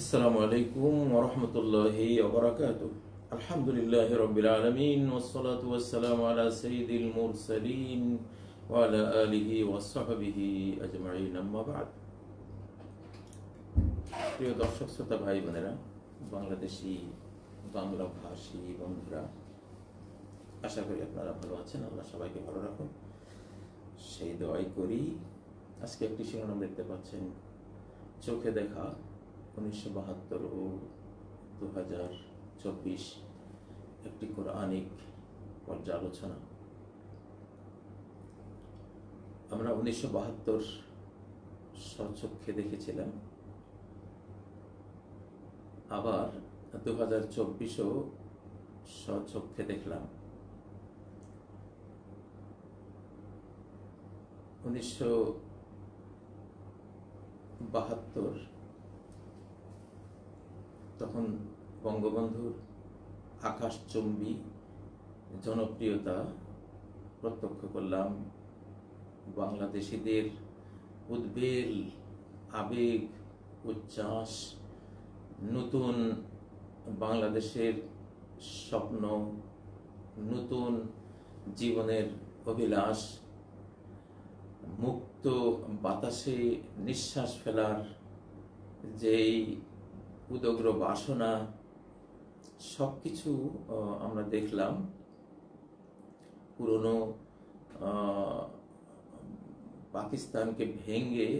আসসালামু আলাইকুম ওরহমতুল্লাহি ওবরাকাত আলহামদুলিল্লাহ রবিল আলমিন ওসলাত ওয়াসালাম আলা সঈদুল মুরসালিন ওয়ালা আলিহি ওয়াসাহাবিহি আজমাইন। আম্মাবাদ প্রিয় দর্শক, শ্রোতা, ভাই, বোনেরা, বাংলাদেশি বাংলা ভাষী বন্ধুরা, আশা করি আপনারা ভালো আছেন, আল্লাহ সবাইকে ভালো রাখুন। সেই দোয়াই করি। আজকে একটি শিরোনাম দেখতে পাচ্ছেন। চোখে দেখা উনিশশো বাহাত্তর ও দু হাজার চব্বিশ একটি কোরআনিক পর্যালোচনা। আমরা উনিশশো বাহাত্তর স্বচক্ষে দেখেছিলাম। আবার দু হাজার চব্বিশও স্বচক্ষে দেখলাম। উনিশশো বাহাত্তর তখন বঙ্গবন্ধুর আকাশচুম্বী জনপ্রিয়তা প্রত্যক্ষ করলাম। বাংলাদেশিদের উদ্বেল, আবেগ, উচ্ছ্বাস, নতুন বাংলাদেশের স্বপ্ন, নতুন জীবনের অভিলাষ, মুক্ত বাতাসে নিঃশ্বাস ফেলার যেই উদগ্র বাসনা সব কিছু আমরা দেখলাম। পুরনো পাকিস্তানকে ভেঙে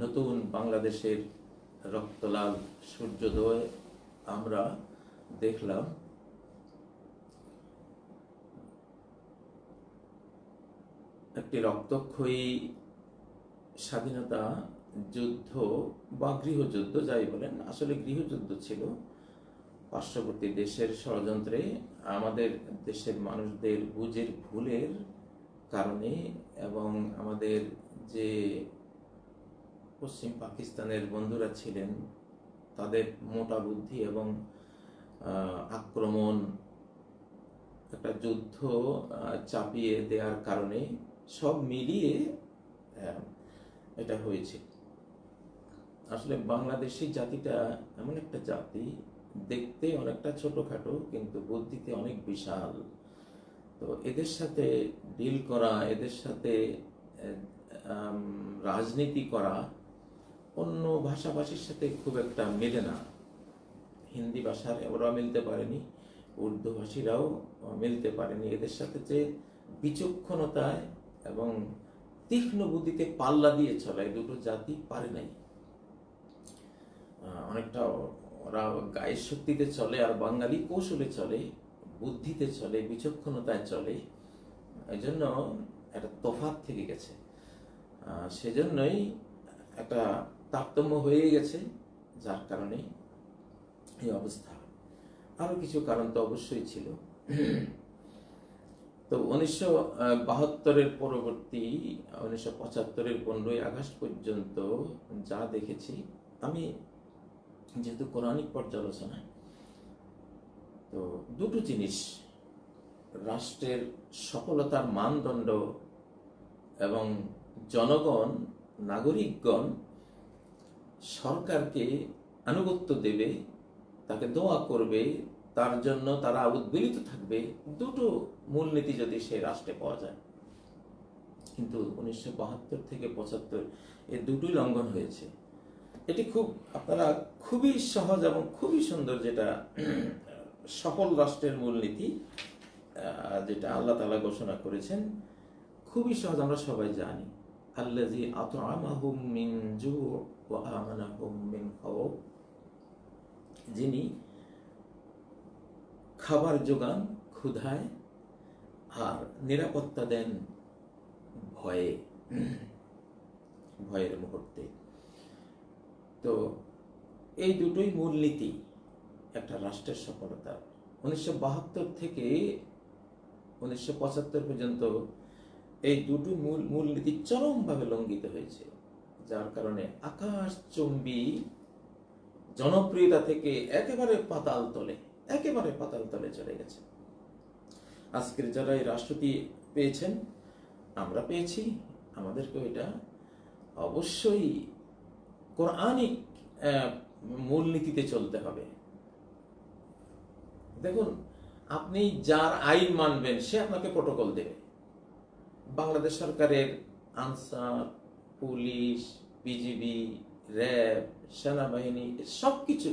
নতুন বাংলাদেশের রক্তলাল সূর্যোদয় আমরা দেখলাম। একটি রক্তক্ষয়ী স্বাধীনতা যুদ্ধ বা গৃহযুদ্ধ, যাই বলেন, আসলে গৃহযুদ্ধ ছিল। পার্শ্ববর্তী দেশের ষড়যন্ত্রে আমাদের দেশের মানুষদের বুঝের ভুলের কারণে এবং আমাদের যে পশ্চিম পাকিস্তানের বন্ধুরা ছিলেন, তাদের মোটা বুদ্ধি এবং আক্রমণ একটা যুদ্ধ চাপিয়ে দেওয়ার কারণে সব মিলিয়ে এটা হয়েছে। আসলে বাংলাদেশি জাতিটা এমন একটা জাতি, দেখতে অনেকটা ছোটখাটো, কিন্তু বুদ্ধিতে অনেক বিশাল। তো এদের সাথে ডিল করা, এদের সাথে রাজনীতি করা অন্য ভাষাভাষীর সাথে খুব একটা মেলে না। হিন্দি ভাষার ওরা মিলতে পারেনি, উর্দু ভাষীরাও মিলতে পারেনি। এদের সাথে যে বিচক্ষণতায় এবং তীক্ষ্ণ বুদ্ধিতে পাল্লা দিয়ে চলে দুটো জাতি পারে নাই। অনেকটা ওরা গায়ের শক্তিতে চলে আর বাঙালি কৌশলে চলে, বুদ্ধিতে চলে, বিচক্ষণতায় চলে। এই জন্য একটা তফাৎ থেকে গেছে। সেজন্যই একটা তারতম্য হয়ে গেছে, যার কারণে এই অবস্থা। আরও কিছু কারণ তো অবশ্যই ছিল। তো উনিশশো বাহাত্তরের পরবর্তী, উনিশশো পঁচাত্তরের পনেরোই আগস্ট পর্যন্ত যা দেখেছি, আমি যেহেতু কোরআনিক পর্যালোচনা, তো দুটো জিনিস, রাষ্ট্রের সফলতার মানদণ্ড এবং জনগণ, নাগরিকগণ সরকারকে আনুগত্য দেবে, তাকে দোয়া করবে, তার জন্য তারা উদ্বেলিত থাকবে, দুটো মূলনীতি যদি সেই রাষ্ট্রে পাওয়া যায়। কিন্তু উনিশশো বাহাত্তর থেকে পঁচাত্তর এ দুটোই লঙ্ঘন হয়েছে। এটি খুব, আপনারা খুবই সহজ এবং খুবই সুন্দর যেটা সকল রাষ্ট্রের মূলনীতি যেটা আল্লাহ তালা ঘোষণা করেছেন, খুবই সহজ, আমরা সবাই জানি। আল্লাজি খাওফ। যিনি খাবার যোগান, ক্ষুধায় আর নিরাপত্তা দেন ভয়ে, ভয়ের মুহূর্তে। তো এই দুটোই মূলনীতি একটা রাষ্ট্রের সফলতা। উনিশশো বাহাত্তর থেকে উনিশশো পঁচাত্তর পর্যন্ত এই দুটো মূল, মূলনীতি চরমভাবে লঙ্ঘিত হয়েছে, যার কারণে আকাশচুম্বী জনপ্রিয়তা থেকে একেবারে পাতাল তলে, একেবারে পাতাল তলে চলে গেছে। আজকের যারা এই রাষ্ট্রটি পেয়েছেন, আমরা পেয়েছি আমাদেরকে এটা অবশ্যই কোরআনিক মূলনীতিতে চলতে হবে। দেখুন, আপনি যার আইন মানবেন, সে আপনাকে প্রোটোকল দেবে। বাংলাদেশ সরকারের আনসার, পুলিশ, বিজিবি, র্যাব, সেনাবাহিনী সব কিছু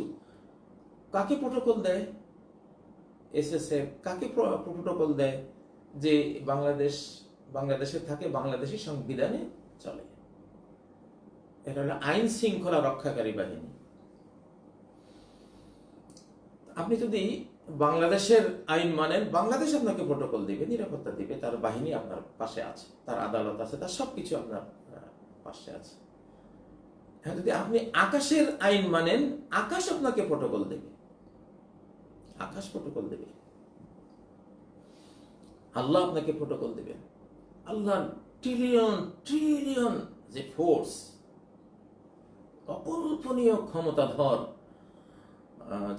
কাকে প্রোটোকল দেয়? এসএসএফ কাকে প্রোটোকল দেয়? যে বাংলাদেশ, বাংলাদেশে থাকে, বাংলাদেশি সংবিধানে চলে। এটা হলো আইন শৃঙ্খলা রক্ষাকারী বাহিনী। আপনি যদি বাংলাদেশের আইন মানেন, বাংলাদেশ আপনাকে প্রোটোকল দিবে, নিরাপত্তা দিবে, তার বাহিনী আপনার পাশে আছে, তার আদালত আছে, তার সবকিছু আপনার পাশে আছে। হ্যাঁ যদি আপনি আকাশের আইন মানেন, আকাশ আপনাকে প্রোটোকল দেবে। আকাশ প্রোটোকল দেবে। আল্লাহ আপনাকে প্রোটোকল দেবে। আল্লাহ ট্রিলিয়ন ট্রিলিয়ন যে ফোর্স অকল্পনীয় ক্ষমতাধর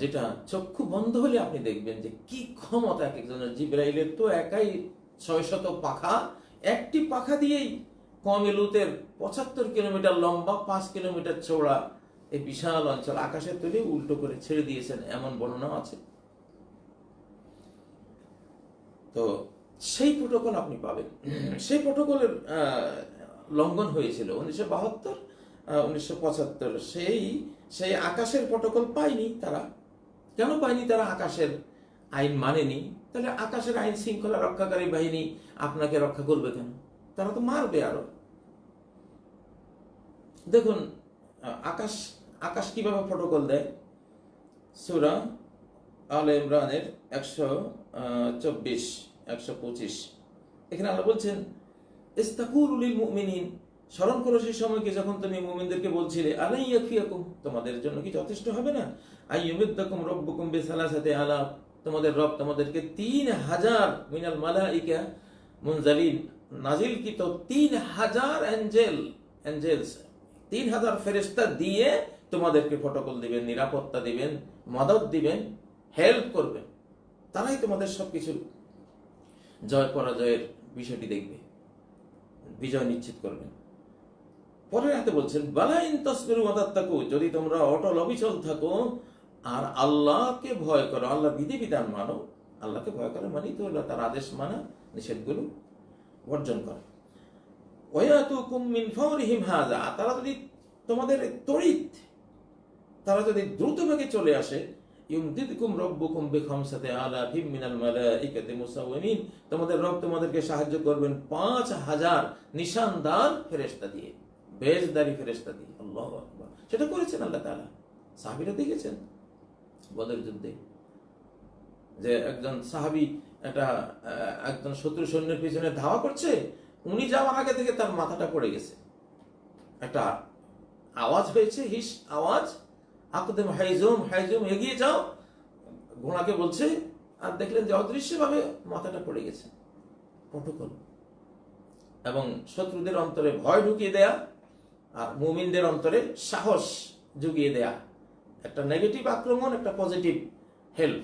যেটা চক্ষু বন্ধ হলে আপনি দেখবেন যে কি ক্ষমতা এক একজনের। জিব্রাইলের তো একাই ছয় শত পাখা। একটি পাখা দিয়েই কমেলুতের পঁচাত্তর কিলোমিটার লম্বা, পাঁচ কিলোমিটার চৌড়া এই বিশাল অঞ্চল আকাশের তলে উল্টো করে ছেড়ে দিয়েছেন, এমন বর্ণনা আছে। তো সেই প্রোটোকল আপনি পাবেন। সেই প্রোটোকলের লঙ্ঘন হয়েছিল উনিশশো বাহাত্তর। উনিশশো পঁচাত্তর। সেই সেই আকাশের প্রোটোকল পায়নি তারা। কেন পায়নি তারা? আকাশের আইন মানেনি। তাহলে আকাশের আইন শৃঙ্খলা রক্ষাকারী বাহিনী আপনাকে রক্ষা করবে কেন? তারা তো মারবে আরও। দেখুন আকাশ আকাশ কীভাবে প্রোটোকল দেয়? সুরা আল ইমরানের একশো চব্বিশ, একশো পঁচিশ। এখানে আল্লাহ বলছেন, ইস্তাকুল উলিল মুমিনিন। স্মরণ করো সেই সময়কে যখন তুমি মুমিনদেরকে বলছিলে আলাই ইয়াকফিয়াকুম? তোমাদের জন্য কি যথেষ্ট হবে না? আই ইউমিদ্দাকুম রব্বুকুম বিসালাসাতি আলা, তোমাদের রব তোমাদেরকে তিন হাজার মিনাল মালাইকা মুনজালিন নাজিল কি তো তিন হাজার অ্যাঞ্জেল, অ্যাঞ্জেলস, তিন হাজার ফেরেস্তা দিয়ে তোমাদেরকে প্রটোকল দিবেন, নিরাপত্তা দিবেন মদত দিবেন, হেল্প করবেন। তারাই তোমাদের সবকিছু জয় পরাজয়ের বিষয়টি দেখবে, বিজয় নিশ্চিত করবেন। পরের হাতে বলছেন, বালাইন তসবিরু মাতাত্তাকু যদি তোমরা অটল অবিচল থাকো, আর আল্লাহকে ভয় করো, আল্লাহ বিধি বিধান মানো, আল্লাহকে ভয় করো মানি তো তার আদেশ মানা, নিষেধগুলো বর্জন করে। ওয়াতুকুম মিন ফাওরিহিম হাযা তারা যদি তোমাদের তড়িৎ, তারা যদি দ্রুত বেগে চলে আসে, ইউমদিদকুম রব্বুকুম বিখামসাতি আলাফিম মিনাল মালাইকাতি মুসাওয়িমিন তোমাদের রব তোমাদেরকে সাহায্য করবেন পাঁচ হাজার নিশানদার ফেরেশতা দিয়ে। বেজদারি ফেরেশতা দিয়ে আল্লাহ আকবার। সেটা করেছেন আল্লাহ তাআলা। সাহাবীরা দেখেছেন বদর যুদ্ধে যে একজন সাহাবী একটা একজন শত্রু সৈন্যের পিছনে ধাওয়া করছে, উনি যাওয়ার আগে থেকে তার মাথাটা পড়ে গেছে। একটা আওয়াজ হয়েছে, হিস আওয়াজ, আকদেম হাইজুম হাইজুম এগিয়ে যাও, ঘোড়াকে বলছে, আর দেখলেন যে অদৃশ্যভাবে মাথাটা পড়ে গেছে। প্রটোকল এবং শত্রুদের অন্তরে ভয় ঢুকিয়ে দেয়া মুমিনদের অন্তরে সাহস জুগিয়ে দেয়া। একটা নেগেটিভ আক্রমণ, একটা পজিটিভ হেল্প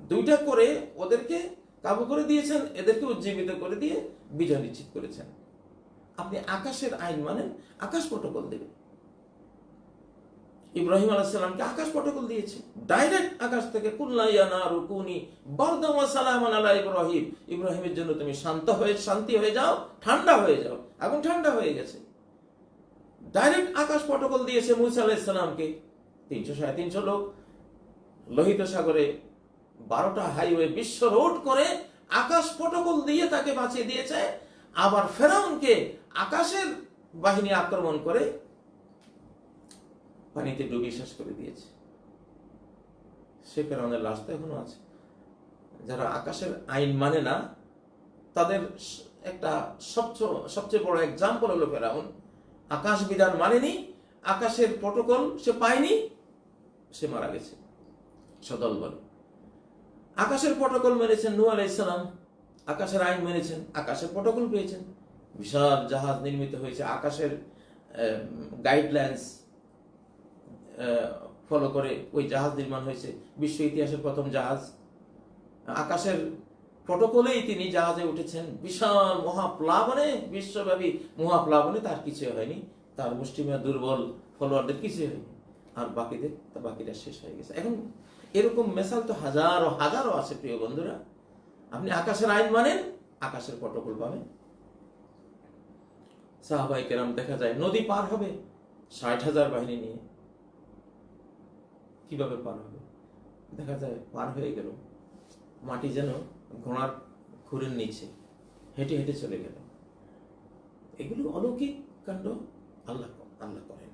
দুইটা করে ওদেরকে কাবু করে দিয়েছেন, এদেরকে উজ্জীবিত করে দিয়ে বিজয় নিশ্চিত করেছেন। আপনি আকাশের আইন মানেন, আকাশ প্রটোকল দেবে। ইব্রাহিম আলাইসাল্লামকে আকাশ প্রটোকল দিয়েছে। ডাইরেক্ট আকাশ থেকে কুল্লাইয়া না রুকুনি বরদম সালামান আলা ইব্রাহিম। ইব্রাহিমের জন্য তুমি শান্ত হয়ে, শান্তি হয়ে যাও, ঠান্ডা হয়ে যাও। এখন ঠান্ডা হয়ে গেছে। ডাইরেক্ট আকাশ পটকল দিয়েছে মুসা আলাইসাল্লামকে তিনশো সাড়ে তিনশো লোক লোহিত সাগরে বারোটা হাইওয়ে বিশ্ব রোড করে আকাশ পটকল দিয়ে তাকে বাঁচিয়ে দিয়েছে। আবার ফেরাউনকে আকাশের বাহিনী আক্রমণ করে পানিতে ডুবিয়ে শেষ করে দিয়েছে। সে ফেরাউনের লাশ তো এখনও আছে। যারা আকাশের আইন মানে না, তাদের একটা সবচেয়ে সবচেয়ে বড় এক্সাম্পল হলো ফেরাউন। আকাশ বিধান মানেনি, আকাশের প্রটোকল সে পায়নি, সে মারা গেছে। সদল বল। আকাশের প্রটোকল মেনেছেন নূহ আলাইসালাম আকাশের আইন মেনেছেন, আকাশের প্রটোকল পেয়েছেন। বিশাল জাহাজ নির্মিত হয়েছে, আকাশের গাইডলাইন্স ফলো করে ওই জাহাজ নির্মাণ হয়েছে, বিশ্ব ইতিহাসের প্রথম জাহাজ। আকাশের প্রটোকলেই তিনি জাহাজে উঠেছেন। বিশাল মহাপ্লাবনে, বিশ্বব্যাপী মহাপ্লাবনে তার কিছু হয়নি। তার মুষ্টিমেয় দুর্বল ফলোয়ারদের কিছু হয়নি। আর বাকিদের বাকিটা শেষ হয়ে গেছে। এখন এরকম মেশাল তো হাজারো হাজারো আছে, প্রিয় বন্ধুরা। আপনি আকাশের আইন মানেন, আকাশের প্রটোকল পাবেন। সাহাবাই কেরাম দেখা যায়, নদী পার হবে, ষাট হাজার বাহিনী নিয়ে। কীভাবে পার হবে? দেখা যায়, পার হয়ে গেল। মাটি যেন ঘোড়ার খুরের নিচে হেঁটে হেঁটে চলে গেল। এগুলো অলৌকিক কাণ্ড আল্লাহ আল্লাহ করেন।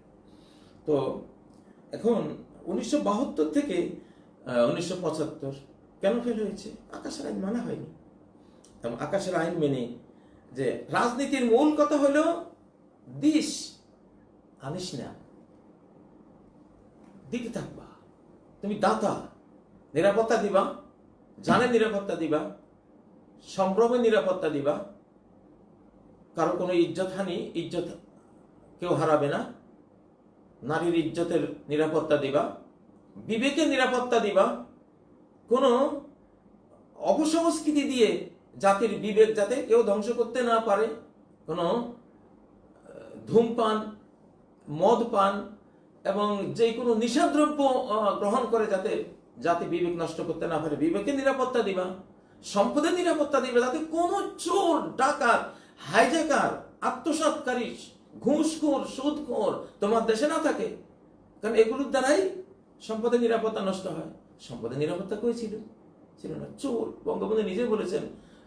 তো এখন উনিশশো বাহাত্তর থেকে উনিশশো পঁচাত্তর কেন ফেল হয়েছে? আকাশের আইন মানা হয়নি। এবং আকাশের আইন মেনে যে রাজনীতির মূল কথা হলো, দিস আনিস না। দিতে থাকবা। তুমি দাতা, নিরাপত্তা দিবা। জানে নিরাপত্তা দিবা, সম্ভ্রমে নিরাপত্তা দিবা, কারও কোনো ইজ্জত হানি, ইজ্জত কেউ হারাবে না, নারীর ইজ্জতের নিরাপত্তা দিবা, বিবেকের নিরাপত্তা দিবা, কোনো অপসংস্কৃতি দিয়ে জাতির বিবেক যাতে কেউ ধ্বংস করতে না পারে, কোনো ধূমপান মদ পান এবং যে কোনো নিশাদ্রব্য গ্রহণ করে যাতে জাতি বিবেক নষ্ট করতে না পারে, বিবেকের নিরাপত্তা দিবা, সম্পদের নিরাপত্তা দিবে, যাতে কোনো চোর, ডাকাত হাইজ্যাকার আত্মসাৎকারী, ঘুষখোর, সুদখোর তোমার দেশে না থাকে। কারণ এগুলোর দ্বারাই সম্পদের নিরাপত্তা নষ্ট হয়। সম্পদের নিরাপত্তা কই ছিল? ছিল না। চোর। বঙ্গবন্ধু নিজে বলেছেন,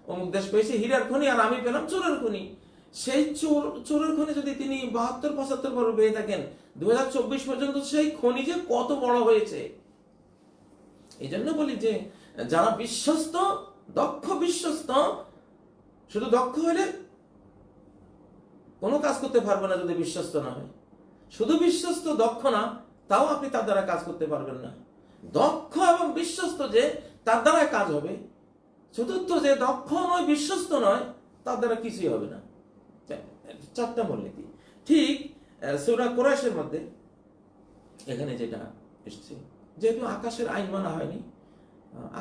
অমুক দেশ পেয়েছে হীরার খনি আর আমি পেলাম চোরের খনি। সেই চোর, চোরের খনি যদি তিনি বাহাত্তর, পঁচাত্তর বছর পেয়ে থাকেন দু হাজার চব্বিশ পর্যন্ত সেই খনি যে কত বড় হয়েছে এই জন্য বলি যে, যারা বিশ্বস্ত, দক্ষ বিশ্বস্ত, শুধু দক্ষ হলে কোনো কাজ করতে পারবে না যদি বিশ্বস্ত না হয়। শুধু বিশ্বস্ত, দক্ষ না, তাও আপনি তার দ্বারা কাজ করতে পারবেন না। দক্ষ এবং বিশ্বস্ত যে, তার দ্বারা কাজ হবে। চতুর্থ যে, দক্ষ নয়, বিশ্বস্ত নয়, তার দ্বারা কিছুই হবে না। চারটা মূলনীতি। ঠিক সুরা কোরআশের মধ্যে এখানে যেটা এসছে যেহেতু আকাশের আইন মানা হয়নি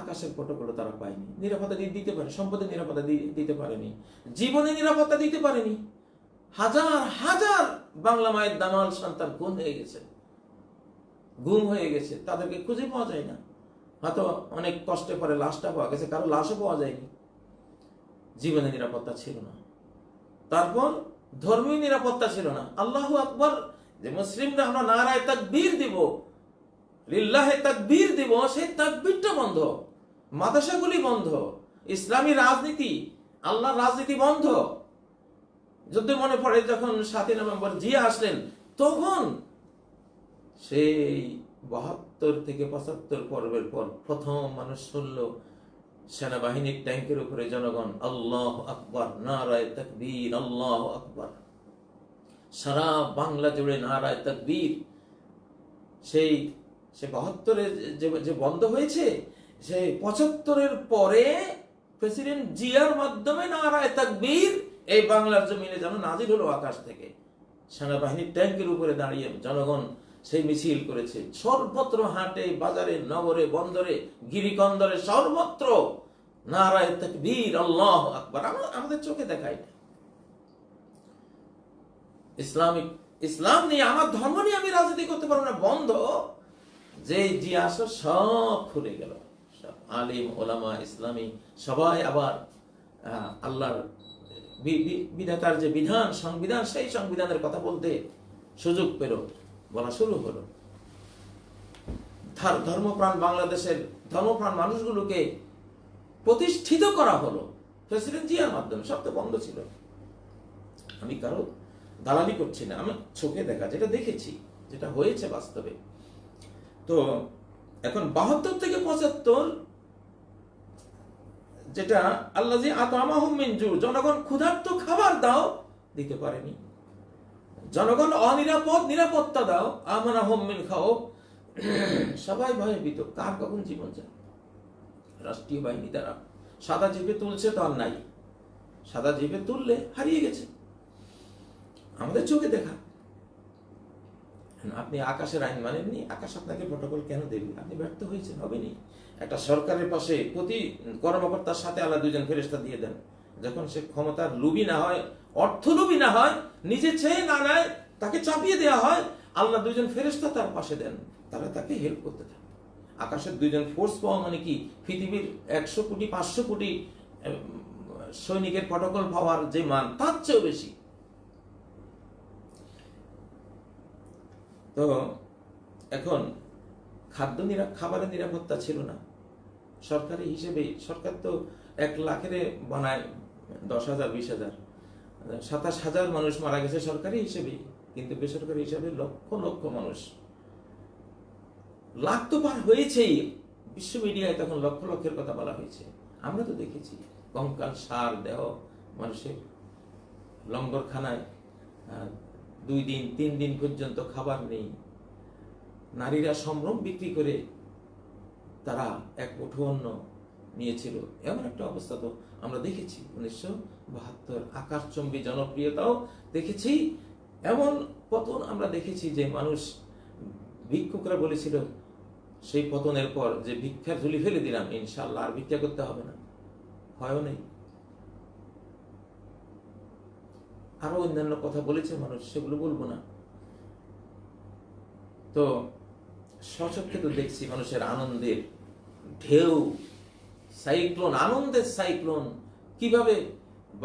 আকাশের প্রটোকল তারা পায়নি। নিরাপত্তা দিতে পারে, সম্পদের নিরাপত্তা দিতে পারেনি জীবনে নিরাপত্তা দিতে পারেনি। হাজার হাজার বাংলা মায়ের দামাল সন্তান গুম হয়ে গেছে। গুম হয়ে গেছে, তাদেরকে খুঁজে পাওয়া যায় না। হয়তো অনেক কষ্টে পরে লাশটা পাওয়া গেছে, কারও লাশও পাওয়া যায়নি। জীবনে নিরাপত্তা ছিল না। তারপর ধর্মীয় নিরাপত্তা ছিল না। আল্লাহ আকবর, যে মুসলিমরা আমরা নারায় তাকবীর দিব লিল্লাহে তাকবীর দিব, সেই তাকবীরটা বন্ধ। মাদ্রাসাগুলি বন্ধ। ইসলামী রাজনীতি, আল্লাহর রাজনীতি বন্ধ। যুদ্ধ মনে পড়ে যখন সাতই নভেম্বর জিয়া আসলেন, তখন সেই বাহাত্তর থেকে পঁচাত্তর পর্বের পর প্রথম মানুষ শুনল, সেনাবাহিনীর ট্যাঙ্কের উপরে জনগণ, আল্লাহ আকবর, নারায় তকবীর, আল্লাহ আকবর। সারা বাংলা জুড়ে নারায় তকবীর। সেই সে বাহাত্তরে যে বন্ধ হয়েছে সেই পঁচাত্তরের পরে প্রেসিডেন্ট জিয়ার মাধ্যমে নারায় তাকবীর এই বাংলার জমিনে যেন নাজির হলো আকাশ থেকে। সেনাবাহিনীর ট্যাঙ্কের উপরে দাঁড়িয়ে জনগণ সেই মিছিল করেছে। সর্বত্র হাটে, বাজারে, নগরে, বন্দরে, গিরিকন্দরে সর্বত্র নারায় তাকবীর, আল্লাহ আকবর। আমাদের চোখে দেখাই না। ইসলামিক, ইসলাম নিয়ে, আমার ধর্ম নিয়ে আমি রাজনীতি করতে পারব না। বন্ধ যে আসো সব খুলে গেল। সব আলিম, ওলামা, ইসলামী, সবাই আবার আল্লাহর বিধাতার যে বিধান, সংবিধান, সেই সংবিধানের কথা বলতে সুযোগ পেল, বলা শুরু হলো। ধর্মপ্রাণ বাংলাদেশের, ধর্মপ্রাণ মানুষগুলোকে প্রতিষ্ঠিত করা হলো। প্রেসিডেন্ট জিয়ার মাধ্যমে, সব তো বন্ধ ছিল। আমি কারও দালালি করছি না, আমি চোখে দেখা, যেটা দেখেছি, যেটা হয়েছে বাস্তবে তো এখন বাহাত্তর থেকে পঁচাত্তর, যেটা আল্লাহ যে জনগণ ক্ষুধার্ত খাবার দাও, দিতে পারেনি। জনগণ অনিরাপদ নিরাপত্তা দাও আমানা হোম মিন খাও সবাই ভয়ে ভীত কার কখন জীবন যায় রাষ্ট্রীয় বাহিনী তারা সাদা জিপে তুলছে তো আর নাই। সাদা জিপে তুললে হারিয়ে গেছে। আমাদের চোখে দেখা। আপনি আকাশের আইন মানেননি আকাশ আপনাকে প্রটোকল কেন দেবে আপনি ব্যর্থ হয়েছেন হবেনি একটা সরকারের পাশে প্রতি কর্মকর্তার সাথে আলাদা দুজন ফেরেস্তা দিয়ে দেন। যখন সে ক্ষমতার লুবি না হয় অর্থ লুবি না হয়, নিজে চেয়ে না নেয়, তাকে চাপিয়ে দেওয়া হয়, আল্লাহ দুইজন ফেরেশতা তার পাশে দেন তারা তাকে হেল্প করতে থাকে আকাশের দুইজন ফোর্স পাওয়া মানে কি? পৃথিবীর একশো কোটি, পাঁচশো কোটি সৈনিকের প্রটোকল পাওয়ার যে মান, তার চেয়েও বেশি। তো এখন খাদ্য নিরা, খাবারের নিরাপত্তা ছিল না। সরকারি হিসেবে, সরকার তো এক লাখের বানায় দশ হাজার, বিশ হাজার। সাতাশ হাজার মানুষ মারা গেছে সরকারি হিসেবে, কিন্তু বেসরকারি হিসেবে লক্ষ লক্ষ মানুষ। লাখ তো পার হয়েছেই। বিশ্ব মিডিয়ায় তখন লক্ষ লক্ষের কথা বলা হয়েছে। আমরা তো দেখেছি, কঙ্কাল, সার, দেহ মানুষের লঙ্গরখানায় দুই দিন, তিন দিন পর্যন্ত খাবার নেই। নারীরা সম্ভ্রম বিক্রি করে তারা এক মুঠো অন্ন নিয়েছিল। এমন একটা অবস্থা তো আমরা দেখেছি। উনিশশো বাহাত্তর আকাশচম্বী জনপ্রিয়তাও দেখেছি। এমন পতন আমরা দেখেছি যে মানুষ ভিক্ষুকরা বলেছিল, সেই পতনের পর যে ভিক্ষার ঝুলি ফেলে দিলাম ইনশাল্লাহ আর ভিক্ষা করতে হবে না। হয়ও নেই। আরও অন্যান্য কথা বলেছে মানুষ, সেগুলো বলব না। তো সচক্ষে তো দেখছি মানুষের আনন্দের ঢেউ, সাইক্লোন, আনন্দের সাইক্লোন। কীভাবে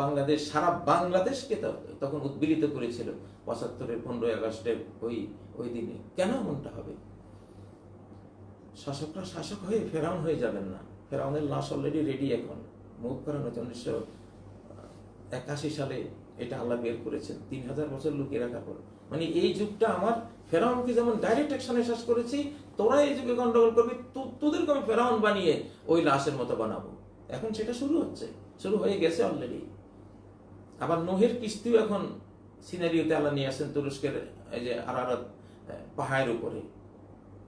বাংলাদেশ, সারা বাংলাদেশকে তখন উদ্বেলিত করেছিল পঁচাত্তরের পনেরোই আগস্টের ওই ওই দিনে। কেন এমনটা হবে? শাসকরা শাসক হয়ে ফেরাউন হয়ে যাবেন না। ফেরাউনের লাশ অলরেডি রেডি এখন। মুখ করানো উনিশশো একাশি সালে এটা আল্লাহ বের করেছেন, তিন হাজার বছর লুকিয়ে রাখার পর। মানে এই যুগটা আমার, ফেরাউনকে যেমন ডাইরেক্ট অ্যাকশনে শেষ করেছি, তোরা এই যুগে গন্ডগোল করবি তোদেরকে আমি ফেরাউন বানিয়ে ওই লাশের মতো বানাবো। এখন সেটা শুরু হচ্ছে, শুরু হয়ে গেছে অলরেডি আবার নোহের কিস্তিও এখন সিনারিওতে আল্লাহ নিয়ে আসেন তুরস্কের, এই যে আরারাত পাহাড়ের উপরে।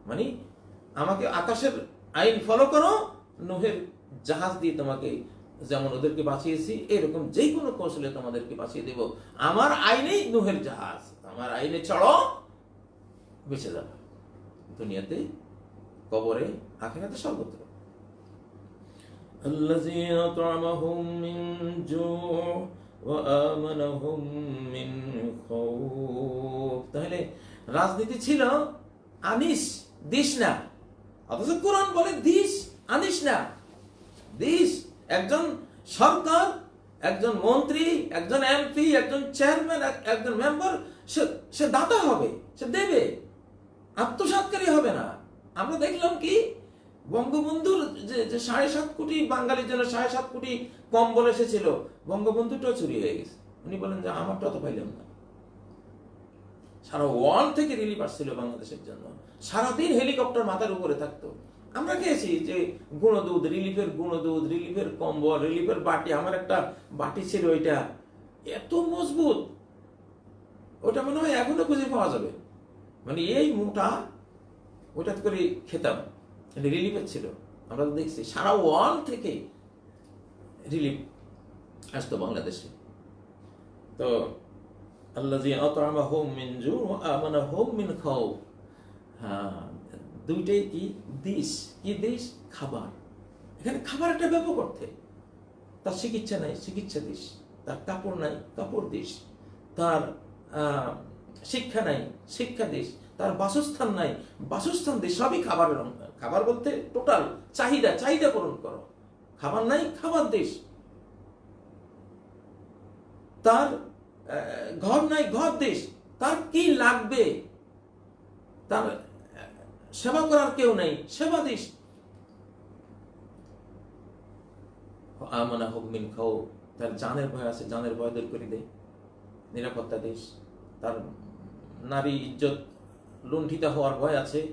মানে আমাকে আকাশের আইন ফলো করো, নোহের জাহাজ দিয়ে তোমাকে যেমন ওদেরকে বাঁচিয়েছি এরকম যে কোনো কৌশলে তোমাদেরকে বাঁচিয়ে দেব আমার আইনেই নোহের জাহাজ আমার আইনে চড়ো বেঁচে যাবে দুনিয়াতে কবরে আখেরাতে সর্বত্র الذي أطعمهم من جوع وآمنهم من خوف তাহলে রাজনীতি ছিল আনিস দিস না অথচ কোরআন বলে দিস আনিস না দিস একজন সরকার, একজন মন্ত্রী, একজন এমপি, একজন চেয়ারম্যান একজন মেম্বার, সে সে দাতা হবে, সে দেবে। আত্মসাৎকারী হবে না। আমরা দেখলাম কি, বঙ্গবন্ধুর যে যে সাড়ে সাত কোটি বাঙালির জন্য সাড়ে সাত কোটি কম্বল এসেছিল, বঙ্গবন্ধুটাও চুরি হয়ে গেছে। উনি বলেন যে, আমারটা তো পাইলাম না। সারা ওয়ার্ল্ড থেকে রিলিফ আসছিল বাংলাদেশের জন্য। সারাদিন হেলিকপ্টার মাথার উপরে থাকতো। আমরা খেয়েছি যে গুণদুধ রিলিফের গুণদুধ রিলিফের কম্বল, রিলিফের বাটি, আমার একটা বাটি ছিল ওইটা। এত মজবুত। ওটা মনে হয় এখনও খুঁজে পাওয়া যাবে। মানে এই মোটা ওটা করে খেতাম। রিলিফের ছিল। আমরা তো দেখছি, সারা ওয়ার্ল্ড থেকে রিলিফ আসতো বাংলাদেশে। তো আল্লাজি আতআমাহুম মিন জু ওয়া আমানাহুম মিন খাও হ্যাঁ। দুইটাই কি? দিশ। কি দিশ? খাবার। এখানে খাবার একটা ব্যাপক অর্থে। তার চিকিৎসা নাই, চিকিৎসা দিস তার কাপড় নাই, কাপড় দিস তার শিক্ষা নাই, শিক্ষা দিস তার বাসস্থান নাই। বাসস্থান দিস সবই খাবারের। খাবার বলতে টোটাল চাহিদা চাহিদা পূরণ করো। খাবার নাই, খাবার দিস তার ঘর নাই, ঘর দিস তার কি লাগবে? তার সেবা করার কেউ নেই, সেবা দিস। আমানা হোক মিন খাও তার জানের ভয় আছে, জানের ভয় দূর করে দে। নিরাপত্তা দিস। তার নারী ইজ্জত লুণ্ঠিত হওয়ার ভয় আছে।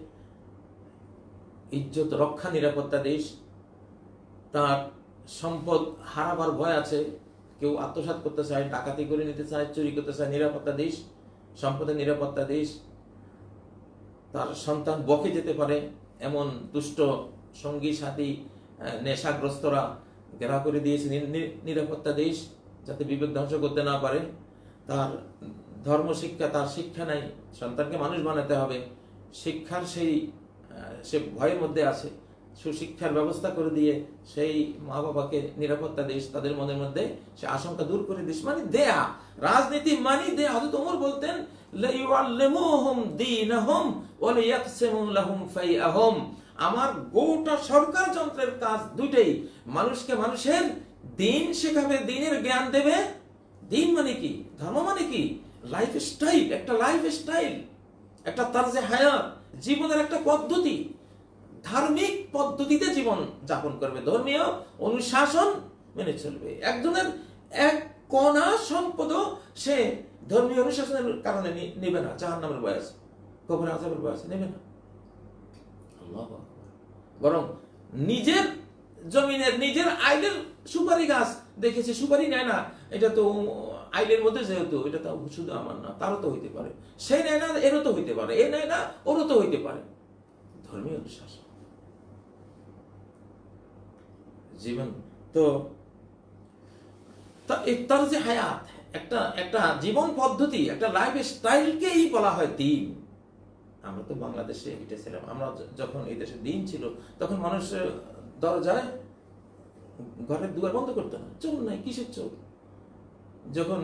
ইজ্জত রক্ষা, নিরাপত্তা দিস। তার সম্পদ হারাবার ভয় আছে। কেউ আত্মসাৎ করতে চায়, ডাকাতি করে নিতে চায়, চুরি করতে চায়, নিরাপত্তা দিস। সম্পদের নিরাপত্তা দিস। তার সন্তান বকে যেতে পারে এমন দুষ্ট সঙ্গী, সাথী নেশাগ্রস্তরা ঘেরা করে দিয়েছে নিরাপত্তা দিস যাতে বিবেক ধ্বংস করতে না পারে। তার ধর্ম শিক্ষা, তার শিক্ষা নাই, সন্তানকে মানুষ বানাতে হবে। শিক্ষার সেই সে ভয়ের মধ্যে আছে। সুশিক্ষার ব্যবস্থা করে দিয়ে সেই মা বাবাকে নিরাপত্তা দিস তাদের মনের মধ্যে সে আশঙ্কা দূর করে দিস মানে দেয়া, রাজনীতি মানে দেয়া, হয়তো তোমর বলতেন আমার গোটা সরকার যন্ত্রের কাজ দুইটাই। মানুষকে মানুষের দিন শেখাবে, দিনের জ্ঞান দেবে। দিন মানে কি? ধর্ম মানে কি? লাইফ স্টাইল একটা লাইফ স্টাইল একটা তারজে হায়াত, জীবনের একটা পদ্ধতি। ধার্মিক পদ্ধতিতে জীবন যাপন করবে। ধর্মীয় অনুশাসন মেনে চলবে। একজনের এক কণা সম্পদও সে ধর্মীয় অনুশাসনের কারণে নেবে না। জাহান নামের বয়স কবর আজাবের বয়স নেবে না। বরং নিজের জমিনের নিজের আইলের সুপারি গাছ দেখেছে সুপারি নেয় না। এটা তো আইলের মধ্যে যেহেতু এটা তো শুধু আমার না তারও তো হইতে পারে। সে নেয় না এরও তো হইতে পারে। এ নেয় না ওরও তো হইতে পারে। ধর্মীয় অনুশাসন। জীবন তো তা যে হায়াত, একটা একটা জীবন পদ্ধতি, একটা লাইফ স্টাইলকেই বলা হয় দিন। আমরা তো বাংলাদেশে আমরা যখন এই দেশে দিন ছিল, তখন মানুষ দরজায় ঘরের দুয়ার বন্ধ করতো না চোর নাই, কিসের চোর? যখন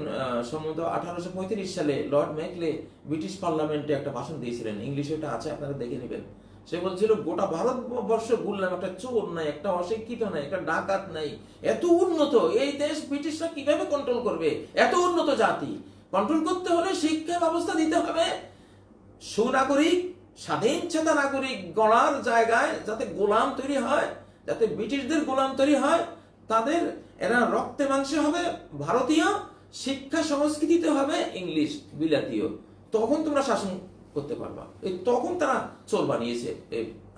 সম্ভবত আঠারোশো পঁয়ত্রিশ সালে লর্ড ম্যাকলে ব্রিটিশ পার্লামেন্টে একটা ভাষণ দিয়েছিলেন। ইংলিশে এটা আছে, আপনারা দেখে নেবেন। সে বলছিল, গোটা ভারতবর্ষে ঘুরলাম একটা চোর নাই, একটা অশিক্ষিত নাই, একটা ডাকাত নাই। এত উন্নত, এই দেশ ব্রিটিশরা কীভাবে কন্ট্রোল করবে? এত উন্নত জাতি। কন্ট্রোল করতে হলে শিক্ষা ব্যবস্থা দিতে হবে। সুনাগরিক, স্বাধীন চেতা নাগরিক গড়ার জায়গায় যাতে গোলাম তৈরি হয়, যাতে ব্রিটিশদের গোলাম তৈরি হয়, তাদের এরা রক্তে মাংসে হবে, ভারতীয় শিক্ষা সংস্কৃতিতে হবে, ইংলিশ বিলাতীয়। তখন তোমরা শাসন করতে পারবা। তখন তারা চোর বানিয়েছে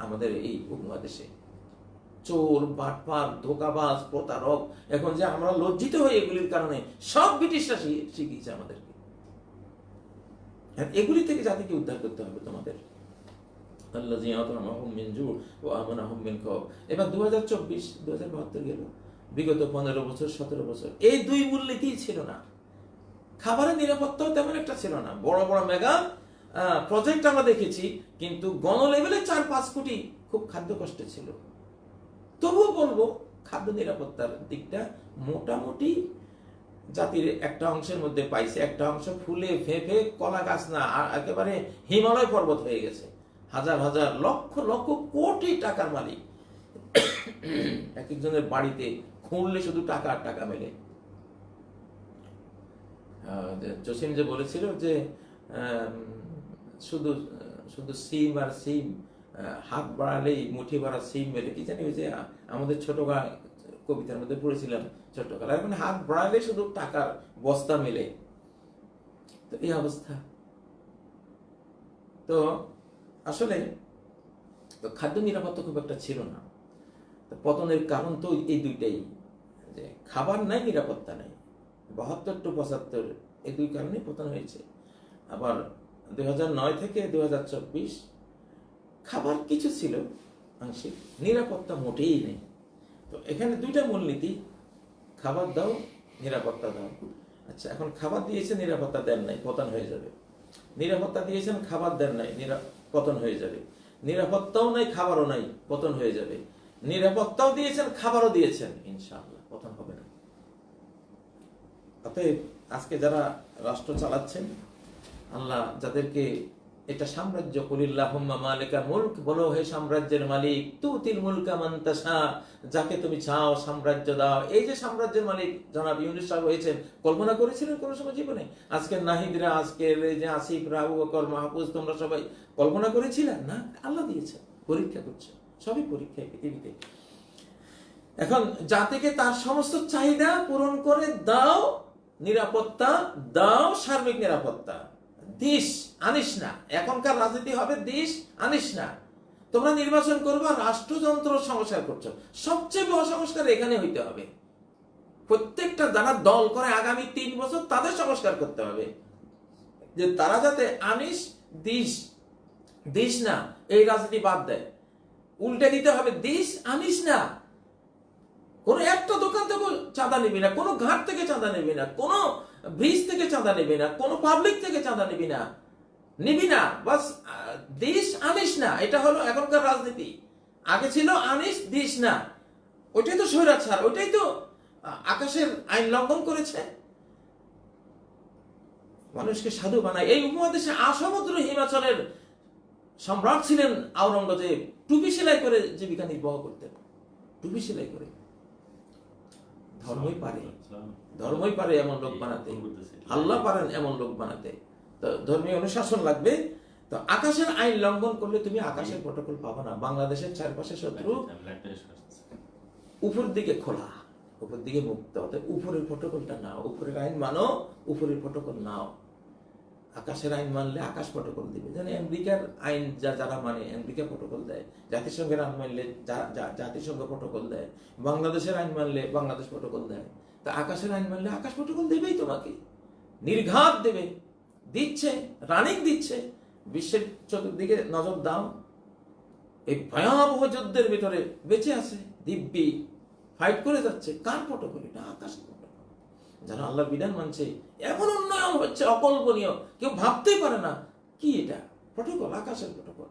আমাদের এই উপমহাদেশে। চোর, বাটপার, ধোকাবাজ, প্রতারক, এখন যে আমরা লজ্জিত হই এগুলির কারণে সব ব্রিটিশরা শিখিয়েছে আমাদেরকে। এগুলি থেকে জাতিকে উদ্ধার করতে হবে তোমাদের। এবার দু হাজার চব্বিশ দু হাজার বাহাত্তর গেল। বিগত পনেরো বছর, সতেরো বছর, এই দুই মূলনীতিই ছিল না। খাবারের নিরাপত্তাও তেমন একটা ছিল না। বড় বড় মেগা প্রজেক্ট আমরা দেখেছি, কিন্তু গণ লেভেলে চার পাঁচ কোটি খুব খাদ্য কষ্টে ছিল। তবুও বলব, খাদ্য নিরাপত্তার দিকটা মোটামুটি জাতির একটা অংশের মধ্যে পাইছে, একটা অংশ ফুলে ফেঁপে কলা গাছ না একেবারে হিমালয় পর্বত হয়ে গেছে। হাজার হাজার লক্ষ লক্ষ কোটি টাকার মালিক। এক একজনের বাড়িতে খুঁড়লে শুধু টাকা আর টাকা মেলে। জসিম যে বলেছিল যে শুধু শুধু সিম আর সিম হাত বাড়ালেই মুঠি বাড়া সিম মেলে, কি জানি ওই যে, আমাদের ছোট কবিতার মধ্যে পড়েছিলাম ছোটবেলায় এখন হাত বাড়ালে শুধু টাকার বস্তা মেলে। তো এই অবস্থা। তো আসলে, তো খাদ্য নিরাপত্তা খুব একটা ছিল না। পতনের কারণ তো এই দুইটাই, যে খাবার নাই, নিরাপত্তা নাই। বাহাত্তর টু পঁচাত্তর, এই দুই কারণে পতন হয়েছে। আবার দুই নয় থেকে দু হাজার চব্বিশ খাবার কিছু ছিল, আংশিক। নিরাপত্তা মোটেই নেই। তো এখানে দুইটা মূলনীতি। খাবার দাও, নিরাপত্তা দাও। আচ্ছা এখন খাবার দিয়েছে নিরাপত্তা দেন নাই, পতন হয়ে যাবে। নিরাপত্তা দিয়েছেন, খাবার দেন নাই পতন হয়ে যাবে। নিরাপত্তাও নাই, খাবারও নাই, পতন হয়ে যাবে। নিরাপত্তাও দিয়েছেন, খাবারও দিয়েছেন, ইনশাআল্লাহ, পতন হবে না। অতএব আজকে যারা রাষ্ট্র চালাচ্ছেন আল্লাহ যাদেরকে এটা সাম্রাজ্য, কুলিল্লাহুম্মা সাম্রাজ্যের মালিক মান তাশা, যাকে তুমি চাও সাম্রাজ্য দাও। এই যে সাম্রাজ্যের মালিক জনাব ইউনুস হয়েছেন, কল্পনা করেছিলেন কোন সময় জীবনে? আজকের নাহিদরা, আজকের এই যে আসিফ রাবু বকর, মাহফুজ, তোমরা সবাই কল্পনা করেছিলে না, আল্লাহ দিয়েছে পরীক্ষা করছে সবই পরীক্ষা পৃথিবীতে। এখন জাতিকে তার সমস্ত চাহিদা পূরণ করে দাও, নিরাপত্তা দাও, সার্বিক নিরাপত্তা। দিস আনিস না। এখনকার রাজনীতি হবে দিস আনিস না। তোমরা নির্বাচন করবা, রাষ্ট্রযন্ত্র সংস্কার করছ। সবচেয়ে বড় সংস্কার এখানে হইতে হবে। প্রত্যেকটা যারা দল করে আগামী তিন বছর তাদের সংস্কার করতে হবে। যে তারা যাতে আনিস, দিস দিস না, এই রাজনীতি বাদ দেয়। উল্টে দিতে হবে দিস আনিস না। কোনো একটা দোকান থেকে চাঁদা নিবি না, কোনো ঘাট থেকে চাঁদা নিবি না, কোনো ব্রিজ থেকে চাঁদা নিবি না, কোনো পাবলিক থেকে চাঁদা নিবি না। নিবি না, বাস দিস আনিস না, এটা হলো এখনকার রাজনীতি। আগে ছিল আনিস দিস না। ওইটাই তো স্বৈরাচার, ওইটাই তো আকাশের আইন লঙ্ঘন করেছে। মানুষকে সাধু বানায়। এই উপমহাদেশে আসমুদ্র হিমাচলের সম্রাট ছিলেন আওরঙ্গজেব। টুপি সেলাই করে জীবিকা নির্বাহ করতেন। টুপি সেলাই করে। ধর্মই পারে। ধর্মই পারে এমন লোক বানাতে। আল্লাহ পারেন এমন লোক বানাতে। তো ধর্মীয় অনুশাসন লাগবে। তো আকাশের আইন লঙ্ঘন করলে তুমি আকাশের প্রটোকল পাবা না। বাংলাদেশের চারপাশে শত্রু উপর দিকে খোলা। উপর দিকে মুক্ত। উপরের প্রটোকলটা নাও। উপরের আইন মানো উপরের প্রটোকল নাও। আকাশের আইন মানলে আকাশ প্রটোকল দিবে। যেন আমেরিকার আইন যা যারা মানে আমেরিকা প্রটোকল দেয়, জাতিসংঘের আইন মানলে জাতিসংঘ প্রটোকল দেয়, বাংলাদেশের আইন মানলে বাংলাদেশ প্রটোকল দেয়। তা আকাশের আইন মানলে আকাশ প্রটোকল দেবেই তোমাকে। নির্ঘাত দেবে, দিচ্ছে রানিং দিচ্ছে। বিশ্বের চতুর্দিকে নজর দাও। এই ভয়াবহ যুদ্ধের ভিতরে বেঁচে আছে, দিব্যি। ফাইট করে যাচ্ছে। কার প্রটোকল এটা প্রটোকল যারা আল্লাহর বিধান মানছে, এমন উন্নয়ন হচ্ছে, অকল্পনীয়। কেউ ভাবতেই পারে না, কি এটা? প্রটোকল আকাশের প্রটোকল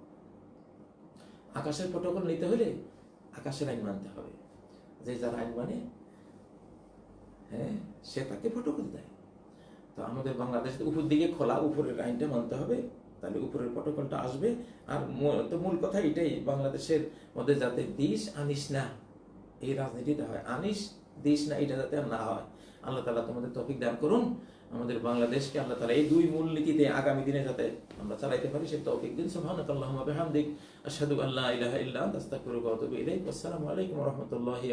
আকাশের প্রটোকল নিতে হলে আকাশের আইন মানতে হবে। যে যার আইন মানে হ্যাঁ সে তাকে প্রটোকল দেয়। তো আমাদের বাংলাদেশ উপর দিকে খোলা, উপরের আইনটা মানতে হবে, তাহলে উপরের প্রটোকলটা আসবে। আর তো মূল কথা এটাই, বাংলাদেশের মধ্যে যাতে দিস আনিস না, এই রাজনীতিটা হয়। আনিস, দিস না, এটা যাতে আর না হয়। আল্লাহ তালা তোমাদের তফিক দান করুন। আমাদের বাংলাদেশকে আল্লাহ তালা এই দুই মূল নীতিতে আগামী দিনে যাতে আমরা চালাইতে পারি, সে তৌফিক দিন। সোহানিক আসাদু আল্লাহ আল্লা ইলাহা ইল্লা আসসালামু আলাইকুম রাহমাতুল্লাহি